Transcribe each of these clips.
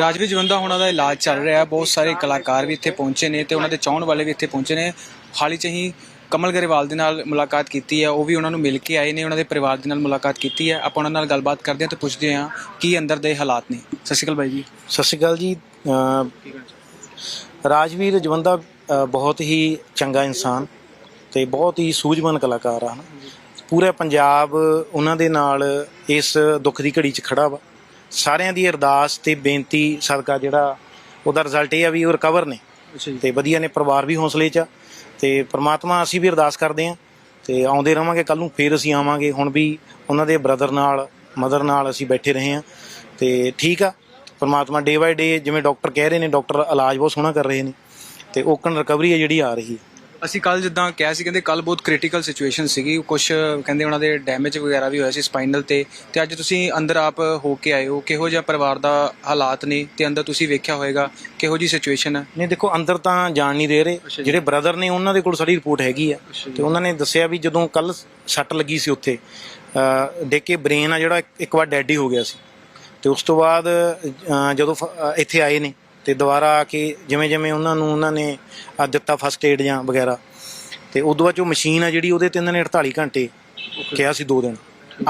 ਰਾਜਵੀਰ ਜਵੰਦਾ ਉਹਨਾਂ ਦਾ ਇਲਾਜ ਚੱਲ ਰਿਹਾ ਹੈ। ਬਹੁਤ ਸਾਰੇ ਕਲਾਕਾਰ ਵੀ ਇੱਥੇ ਪਹੁੰਚੇ ਨੇ ਤੇ ਉਹਨਾਂ ਦੇ ਚਾਹਣ ਵਾਲੇ ਵੀ ਇੱਥੇ ਪਹੁੰਚੇ ਨੇ। ਹਾਲ ਹੀ ਚ ਹੀ ਕਮਲ ਗਰੇਵਾਲ ਦੇ ਨਾਲ ਮੁਲਾਕਾਤ ਕੀਤੀ ਹੈ। ਉਹ ਵੀ ਉਹਨਾਂ ਨੂੰ ਮਿਲ ਕੇ ਆਏ ਨੇ, ਉਹਨਾਂ ਦੇ ਪਰਿਵਾਰ ਦੇ ਨਾਲ ਮੁਲਾਕਾਤ ਕੀਤੀ ਹੈ। ਆਪਾਂ ਉਹਨਾਂ ਨਾਲ ਗੱਲਬਾਤ ਕਰਦੇ ਹਾਂ ਤੇ ਪੁੱਛਦੇ ਹਾਂ ਕੀ ਅੰਦਰ ਦੇ ਹਾਲਾਤ ਨੇ। ਸਤਿ ਸ਼੍ਰੀ ਅਕਾਲ ਬਾਈ ਜੀ। ਸਤਿ ਸ਼੍ਰੀ ਅਕਾਲ ਜੀ। ਰਾਜਵੀਰ ਜਵੰਦਾ ਬਹੁਤ ਹੀ ਚੰਗਾ ਇਨਸਾਨ ਤੇ ਬਹੁਤ ਹੀ ਸੂਝਵਾਨ ਕਲਾਕਾਰ ਆ, ਹਨਾ। ਪੂਰਾ ਪੰਜਾਬ ਉਹਨਾਂ ਦੇ ਨਾਲ ਇਸ ਦੁੱਖ ਦੀ ਘੜੀ 'ਚ ਖੜਾ ਵਾ। ਸਾਰਿਆਂ ਦੀ ਅਰਦਾਸ ਤੇ ਬੇਨਤੀ ਸਦਕਾ ਜਿਹੜਾ ਉਹਦਾ ਰਿਜ਼ਲਟ ਇਹ ਆ ਵੀ ਉਹ ਰਿਕਵਰ ਨੇ। ਤੇ ਵਧੀਆ ਨੇ ਪਰਿਵਾਰ ਵੀ ਹੌਸਲੇ 'ਚ ਆ। ਤੇ ਪ੍ਰਮਾਤਮਾ ਅਸੀਂ ਵੀ ਅਰਦਾਸ ਕਰਦੇ ਹਾਂ। ਤੇ ਆਉਂਦੇ ਰਵਾਂਗੇ ਕੱਲ ਨੂੰ ਫੇਰ ਅਸੀਂ ਆਵਾਂਗੇ। ਹੁਣ ਵੀ ਉਹਨਾਂ ਦੇ ਬ੍ਰਦਰ ਨਾਲ ਮਦਰ ਨਾਲ ਅਸੀਂ ਬੈਠੇ ਰਹੇ ਹਾਂ। ਤੇ ਠੀਕ ਆ ਪ੍ਰਮਾਤਮਾ ਡੇ ਬਾਏ ਡੇ ਜਿਵੇਂ ਡਾਕਟਰ ਕਹਿ ਰਹੇ ਨੇ ਡਾਕਟਰ ਇਲਾਜ ਬਹੁਤ ਸੋਹਣਾ ਕਰ ਰਹੇ ਨੇ। ਤੇ ਓਕਣ ਰਿਕਵਰੀ ਹੈ ਜਿਹੜੀ ਆ ਰਹੀ ਹੈ। ਅਸੀਂ ਕੱਲ ਜਿੱਦਾਂ ਕਿਹਾ ਸੀ ਕਹਿੰਦੇ ਕੱਲ ਬਹੁਤ ਕ੍ਰਿਟੀਕਲ ਸਿਚੁਏਸ਼ਨ ਸੀਗੀ। ਕੁਝ ਕਹਿੰਦੇ ਉਹਨਾਂ ਦੇ ਡੈਮੇਜ ਵਗੈਰਾ ਵੀ ਹੋਇਆ ਸੀ ਸਪਾਈਨਲ ਤੇ। ਤੇ ਅੱਜ ਤੁਸੀਂ ਅੰਦਰ ਆਪ ਹੋ ਕੇ ਆਏ ਹੋ ਕਿਹੋ ਜਿਹਾ ਪਰਿਵਾਰ ਦਾ ਹਾਲਾਤ ਨੇ ਤੇ ਅੰਦਰ ਤੁਸੀਂ ਵੇਖਿਆ ਹੋਵੇਗਾ ਕਿਹੋ ਜੀ ਸਿਚੁਏਸ਼ਨ ਹੈ? ਨਹੀਂ ਦੇਖੋ ਅੰਦਰ ਤਾਂ ਜਾਣ ਨਹੀਂ ਦੇ ਰਹੇ। ਜਿਹੜੇ ਬ੍ਰਦਰ ਨੇ ਉਹਨਾਂ ਦੇ ਕੋਲ ਸਾਡੀ ਰਿਪੋਰਟ ਹੈਗੀ ਆ। ਤੇ ਉਹਨਾਂ ਨੇ ਦੱਸਿਆ ਵੀ ਜਦੋਂ ਕੱਲ ਸੱਟ ਲੱਗੀ ਸੀ ਉੱਥੇ ਅ ਦੇਖ ਕੇ ਬ੍ਰੇਨ ਆ ਜਿਹੜਾ ਇੱਕ ਵਾਰ ਡੈਡ ਹੀ ਹੋ ਗਿਆ ਸੀ। ਤੇ ਉਸ ਤੋਂ ਬਾਅਦ ਜਦੋਂ ਇੱਥੇ ਆਏ ਨੇ ਤੇ ਦੁਬਾਰਾ ਆ ਕੇ ਜਿਵੇਂ ਜਿਵੇਂ ਉਹਨਾਂ ਨੂੰ ਉਹਨਾਂ ਨੇ ਅ, ਦਿੱਤਾ ਫਸਟ ਏਡ ਜਾਂ ਵਗੈਰਾ ਤੇ ਉਦੋਂ ਬਾਅਦ ਜੋ ਮਸ਼ੀਨ ਆ ਜਿਹੜੀ ਉਹਦੇ ਤੇ ਇਹਨਾਂ ਨੇ 48 ਘੰਟੇ ਕਿਹਾ ਸੀ 2 ਦਿਨ।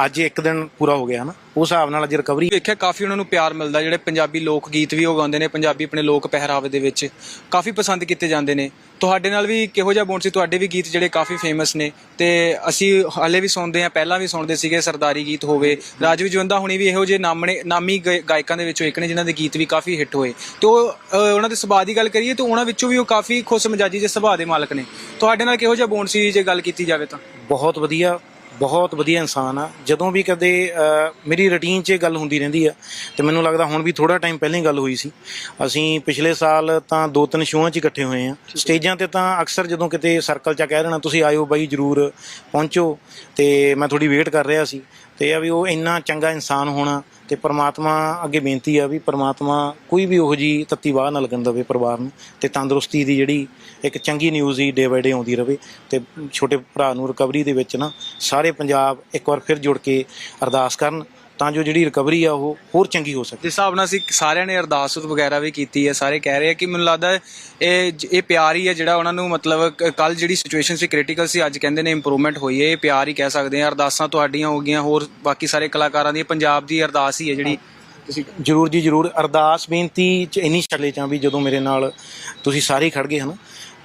ਅੱਜ ਇੱਕ ਦਿਨ ਪੂਰਾ ਹੋ ਗਿਆ ਹਨਾ। ਉਸ ਹਿਸਾਬ ਨਾਲ ਅੱਜ ਰਿਕਵਰੀ ਵੇਖਿਆ ਕਾਫੀ ਉਹਨਾਂ ਨੂੰ ਪਿਆਰ ਮਿਲਦਾ ਜਿਹੜੇ ਪੰਜਾਬੀ ਲੋਕ ਗੀਤ ਵੀ ਉਹ ਗਾਉਂਦੇ ਨੇ ਪੰਜਾਬੀ ਆਪਣੇ ਲੋਕ ਪਹਿਰਾਵੇ ਦੇ ਵਿੱਚ ਕਾਫੀ ਪਸੰਦ ਕੀਤੇ ਜਾਂਦੇ ਨੇ। ਤੁਹਾਡੇ ਨਾਲ ਵੀ ਕਿਹੋ ਜਿਹਾ ਬੌਂਡ ਸੀ? ਤੁਹਾਡੇ ਵੀ ਗੀਤ ਜਿਹੜੇ ਕਾਫੀ ਫੇਮਸ ਨੇ। ਤੇ ਅਸੀਂ ਹਾਲੇ ਵੀ ਸੁਣਦੇ ਆ ਪਹਿਲਾਂ ਵੀ ਸੁਣਦੇ ਸੀਗੇ ਸਰਦਾਰੀ ਗੀਤ ਹੋਵੇ। ਰਾਜਵੀ ਜਵੰਦਾ ਹੁਣੀ ਵੀ ਇਹੋ ਜਿਹੇ ਨਾਮਣੇ ਨਾਮੀ ਗ- ਗਾਇਕਾਂ ਦੇ ਵਿੱਚੋਂ ਇੱਕ ਨੇ ਜਿਨ੍ਹਾਂ ਦੇ ਗੀਤ ਵੀ ਕਾਫੀ ਹਿੱਟ ਹੋਏ। ਤੇ ਉਹ ਅ, ਉਹਨਾਂ ਦੇ ਸੁਭਾਅ ਦੀ ਗੱਲ ਕਰੀਏ ਤੇ ਉਹਨਾਂ ਵਿੱਚੋਂ ਵੀ ਉਹ ਕਾਫੀ ਖੁਸ਼ ਮਜਾਜੀ ਦੇ ਸੁਭਾਅ ਦੇ ਮਾਲਕ ਨੇ। ਤੁਹਾਡੇ ਨਾਲ ਕਿਹੋ ਜਿਹਾ ਬੌਂਡ ਸੀ ਜੇ ਗੱਲ ਕੀਤੀ ਜਾਵੇ ਤਾਂ? ਬਹੁਤ ਵਧੀਆ। ਬਹੁਤ ਵਧੀਆ ਇਨਸਾਨ ਆ। ਜਦੋਂ ਵੀ ਕਦੇ ਮੇਰੀ ਰੁਟੀਨ 'ਚ ਇਹ ਗੱਲ ਹੁੰਦੀ ਰਹਿੰਦੀ ਆ ਤੇ ਮੈਨੂੰ ਲੱਗਦਾ ਹੁਣ ਵੀ ਥੋੜਾ ਟਾਈਮ ਪਹਿਲਾਂ ਹੀ ਗੱਲ ਹੋਈ ਸੀ। ਅਸੀਂ ਪਿਛਲੇ ਸਾਲ ਤਾਂ ਦੋ ਤਿੰਨ ਸ਼ੋਆਂ 'ਚ ਇਕੱਠੇ ਹੋਏ ਆ। ਸਟੇਜਾਂ ਤੇ ਤਾਂ ਅਕਸਰ ਜਦੋਂ ਕਿਤੇ ਸਰਕਲ 'ਚ ਕਹਿ ਦੇਣਾ ਤੁਸੀਂ ਆਇਓ ਬਾਈ ਜਰੂਰ ਪਹੁੰਚੋ। ਤੇ ਮੈਂ ਤੁਹਾਡੀ ਵੇਟ ਕਰ ਰਿਹਾ ਸੀ। ਤੇ ਇਹ ਆ ਵੀ ਉਹ ਇੰਨਾ ਚੰਗਾ ਇਨਸਾਨ ਹੋਣਾ ਤੇ ਪ੍ਰਮਾਤਮਾ ਅੱਗੇ ਬੇਨਤੀ ਆ ਵੀ ਪ੍ਰਮਾਤਮਾ ਕੋਈ ਵੀ ਉਹੋ ਜੀ ਤੱਤੀ ਵਾਹ ਨਾ ਲੱਗਣ ਦੇਵੇ ਪਰਿਵਾਰ ਨੂੰ ਤੇ ਤੰਦਰੁਸਤੀ ਦੀ ਜਿਹੜੀ ਇੱਕ ਚੰਗੀ news he day by day ਆਉਂਦੀ ਰਹੇ ਤੇ ਛੋਟੇ ਭਰਾ ਨੂੰ ਰਿਕਵਰੀ ਦੇ ਵਿੱਚ ਨਾ ਸਾਰੇ ਪੰਜਾਬ ਇੱਕ ਵਾਰ ਫਿਰ ਜੁੜ ਕੇ ਅਰਦਾਸ ਕਰਨ ਤਾਂ ਜੋ ਜਿਹੜੀ ਰਿਕਵਰੀ ਆ ਉਹ ਹੋਰ ਚੰਗੀ ਹੋ ਸਕੇ। ਜਿਸ ਹਿਸਾਬ ਨਾਲ ਅਸੀਂ ਸਾਰਿਆਂ ਨੇ ਅਰਦਾਸ ਵਗੈਰਾ ਵੀ ਕੀਤੀ ਹੈ, ਸਾਰੇ ਕਹਿ ਰਹੇ ਆ ਕਿ ਮੈਨੂੰ ਲੱਗਦਾ ਇਹ ਇਹ ਪਿਆਰ ਹੀ ਹੈ ਜਿਹੜਾ ਉਹਨਾਂ ਨੂੰ ਮਤਲਬ ਕੱਲ ਜਿਹੜੀ ਸਿਚੁਏਸ਼ਨ ਸੀ ਕ੍ਰਿਟੀਕਲ ਸੀ, ਅੱਜ ਕਹਿੰਦੇ ਨੇ ਇੰਪਰੂਵਮੈਂਟ ਹੋਈ ਹੈ, ਇਹ ਪਿਆਰ ਹੀ ਕਹਿ ਸਕਦੇ ਆ। ਅਰਦਾਸਾਂ ਤੁਹਾਡੀਆਂ ਹੋ ਗਈਆਂ, ਹੋਰ ਬਾਕੀ ਸਾਰੇ ਕਲਾਕਾਰਾਂ ਦੀ, ਪੰਜਾਬ ਦੀ ਅਰਦਾਸ ਹੀ ਹੈ ਜਿਹੜੀ ਤੁਸੀਂ ਜਰੂਰ ਜੀ ਜਰੂਰ ਅਰਦਾਸ ਬੇਨਤੀ ਚ ਇੰਨੀ ਛੱਲੇ ਚਾਂ ਵੀ ਜਦੋਂ ਮੇਰੇ ਨਾਲ ਤੁਸੀਂ ਸਾਰੇ ਹੀ ਖੜ ਗਏ, ਹਨ?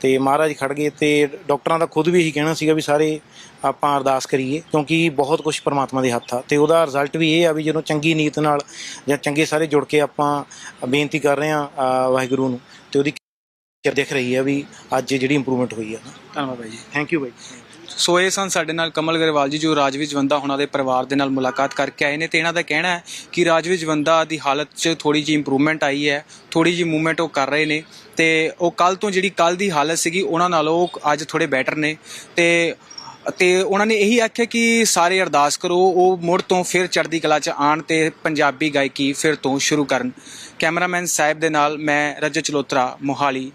ਤੇ ਮਹਾਰਾਜ ਖੜ ਗਏ ਤੇ ਡਾਕਟਰਾਂ ਦਾ ਖੁਦ ਵੀ ਇਹੀ ਕਹਿਣਾ ਸੀਗਾ ਵੀ ਸਾਰੇ ਆਪਾਂ ਅਰਦਾਸ ਕਰੀਏ, ਕਿਉਂਕਿ ਬਹੁਤ ਕੁਝ ਪਰਮਾਤਮਾ ਦੇ ਹੱਥ ਆ। ਤੇ ਉਹਦਾ ਰਿਜ਼ਲਟ ਵੀ ਇਹ ਆ ਵੀ ਜਦੋਂ ਚੰਗੀ ਨੀਤ ਨਾਲ ਜਾਂ ਚੰਗੇ ਸਾਰੇ ਜੁੜ ਕੇ ਆਪਾਂ ਬੇਨਤੀ ਕਰ ਰਹੇ ਆ, ਵਾਹਿਗੁਰੂ ਨੂੰ, ਤੇ ਉਹਦੀ ਦਿਖ ਰਹੀ ਆ ਵੀ ਅੱਜ ਜਿਹੜੀ ਇੰਪਰੂਵਮੈਂਟ ਹੋਈ ਆ ਧੰਨਵਾਦ ਬਾਈ ਜੀ। ਥੈਂਕ ਯੂ ਬਾਈ ਸੋ ਇਹ ਸਨ ਸਾਡੇ ਨਾਲ ਕਮਲ ਗਰੇਵਾਲ ਜੀ ਜੋ ਰਾਜਵੀ ਜਵੰਦਾ ਉਹਨਾਂ ਦੇ ਪਰਿਵਾਰ ਦੇ ਨਾਲ ਮੁਲਾਕਾਤ ਕਰਕੇ ਆਏ ਨੇ ਤੇ ਇਹਨਾਂ ਦਾ ਕਹਿਣਾ ਹੈ ਕਿ ਰਾਜਵੀ ਜਵੰਦਾ ਦੀ ਹਾਲਤ 'ਚ ਥੋੜੀ ਜਿਹੀ ਇੰਪਰੂਵਮੈਂਟ ਆਈ ਹੈ ਥੋੜੀ ਜਿਹੀ ਮੂਵਮੈਂਟ ਉਹ ਕਰ ਰਹੇ ਨੇ ਤੇ ਉਹ ਕੱਲ ਤੋਂ ਜਿਹੜੀ ਕੱਲ ਦੀ ਹਾਲਤ ਸੀਗੀ ਉਹਨਾਂ ਨਾਲੋਂ ਉਹ ਅੱਜ ਥੋੜੇ ਬੈਟਰ ਨੇ ਤੇ ਤੇ ਉਹਨਾਂ ਨੇ ਇਹੀ ਆਖਿਆ ਕਿ ਸਾਰੇ ਅਰਦਾਸ ਕਰੋ ਉਹ ਮੁੜ ਤੋਂ ਫਿਰ ਚੜ੍ਹਦੀ ਕਲਾ 'ਚ ਆਣ ਤੇ ਪੰਜਾਬੀ ਗਾਇਕੀ ਫਿਰ ਤੋਂ ਸ਼ੁਰੂ ਕਰਨ। ਕੈਮਰਾਮੈਨ ਸਾਹਿਬ ਦੇ ਨਾਲ ਮੈਂ ਰਜਤ ਚਲੋਤਰਾ ਮੋਹਾਲੀ।